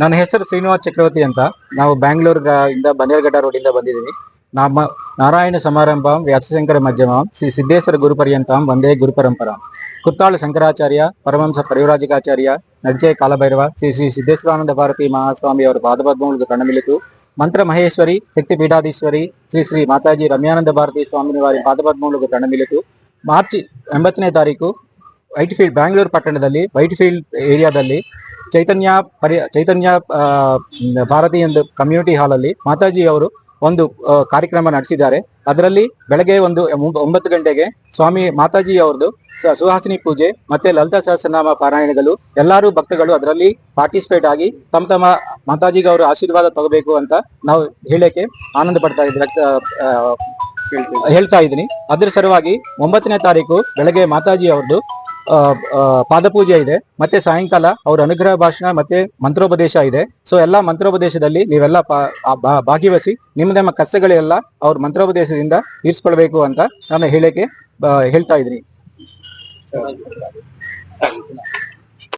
ನನ್ನ ಹೆಸರು ಶ್ರೀನಿವಾಸ್ ಚಕ್ರವರ್ತಿ ಅಂತ. ನಾವು ಬ್ಯಾಂಗ್ಳೂರ್ ಇಂದ ಬನ್ನೇರ್ಘಟ್ಟ ರೋಡ್ ಇಂದ ಬಂದಿದ್ದೀವಿ. ನಮ್ಮ ನಾರಾಯಣ ಸಮಾರಂಭ, ವ್ಯಾಸಶಂಕರ ಮಧ್ಯಮ, ಶ್ರೀ ಸಿದ್ದೇಶ್ವರ ಗುರುಪರ್ಯಂತ ಒಂದೇ ಗುರು ಪರಂಪರಾ ಕುತ್ತಾಳು ಶಂಕರಾಚಾರ್ಯ, ಪರಮಹಂಸ ಪರಿವರಾಜಿಕಾಚಾರ್ಯ, ನಡ್ಜೆ ಕಾಲಭೈರವ, ಶ್ರೀ ಶ್ರೀ ಸಿದ್ದೇಶ್ವರಾನಂದ ಭಾರತಿ ಮಹಾಸ್ವಾಮಿ ಅವರ ಪಾದಪದ್ಮಗಳಿಗೆ ಕಣ್ಣಮಿಲಿತು. ಮಂತ್ರ ಮಹೇಶ್ವರಿ, ಶಕ್ತಿ ಪೀಠಾಧೀಶ್ವರಿ, ಶ್ರೀ ಶ್ರೀ ಮಾತಾಜಿ ರಮ್ಯಾನಂದ ಭಾರತಿ ಸ್ವಾಮಿ ವಾರಿ ಪಾದಪದ್ಮಗಳಿಗೆ ಕಣ್ಣಮಿಲಿತು. ಮಾರ್ಚ್ ಎಂಬತ್ತನೇ ತಾರೀಕು ವೈಟ್ ಫೀಲ್ಡ್ ಬ್ಯಾಂಗ್ಳೂರು ಪಟ್ಟಣದಲ್ಲಿ ವೈಟ್ ಫೀಲ್ಡ್ ಏರಿಯಾದಲ್ಲಿ ಚೈತನ್ಯ ಪರಿ ಚೈತನ್ಯ ಭಾರತೀಯ ಭಾರತಿ ಒಂದು ಕಮ್ಯುನಿಟಿ ಹಾಲಲ್ಲಿ ಮಾತಾಜಿ ಅವರು ಒಂದು ಕಾರ್ಯಕ್ರಮ ನಡೆಸಿದ್ದಾರೆ. ಅದರಲ್ಲಿ ಬೆಳಗ್ಗೆ ಒಂದು ಒಂಬ- ಒಂಬತ್ತು ಗಂಟೆಗೆ ಸ್ವಾಮಿ ಮಾತಾಜಿ ಅವ್ರದ್ದು ಸ- ಸುಹಾಸಿನಿ ಪೂಜೆ ಮತ್ತೆ ಲಲಿತಾ ಸಹಸ್ರನಾಮ ಪಾರಾಯಣಗಳು. ಎಲ್ಲರೂ ಭಕ್ತಗಳು ಅದರಲ್ಲಿ ಪಾರ್ಟಿಸಿಪೇಟ್ ಆಗಿ ತಮ್ಮ ತಮ್ಮ ಮಾತಾಜಿಗೆ ಅವರು ಆಶೀರ್ವಾದ ತಗೋಬೇಕು ಅಂತ ನಾವು ಹೇಳಕ್ಕೆ ಆನಂದ ಪಡ್ತಾ ಇದ್ದೀವಿ ಹೇಳ್ತಾ ಇದ್ದೀನಿ. ಅದ್ರ ಸಲುವಾಗಿ ಒಂಬತ್ತನೇ ತಾರೀಕು ಬೆಳಗ್ಗೆ ಮಾತಾಜಿ ಆ, ಪಾದಪೂಜೆ ಇದೆ, ಮತ್ತೆ ಸಾಯಂಕಾಲ ಅವ್ರ ಅನುಗ್ರಹ ಭಾಷಣ, ಮತ್ತೆ ಮಂತ್ರೋಪದೇಶ ಇದೆ. ಸೊ ಎಲ್ಲಾ ಮಂತ್ರೋಪದೇಶದಲ್ಲಿ ನೀವೆಲ್ಲ ಭಾಗಿವಹಿಸಿ ನಿಮ್ಮ ನಿಮ್ಮ ಕಷ್ಟಗಳೆಲ್ಲ ಅವ್ರ ಮಂತ್ರೋಪದೇಶದಿಂದ ತೀರ್ಸ್ಕೊಳ್ಬೇಕು ಅಂತ ನಾನು ಹೇಳಕ್ಕೆ ಹೇಳ್ತಾ ಇದ್ದೀನಿ.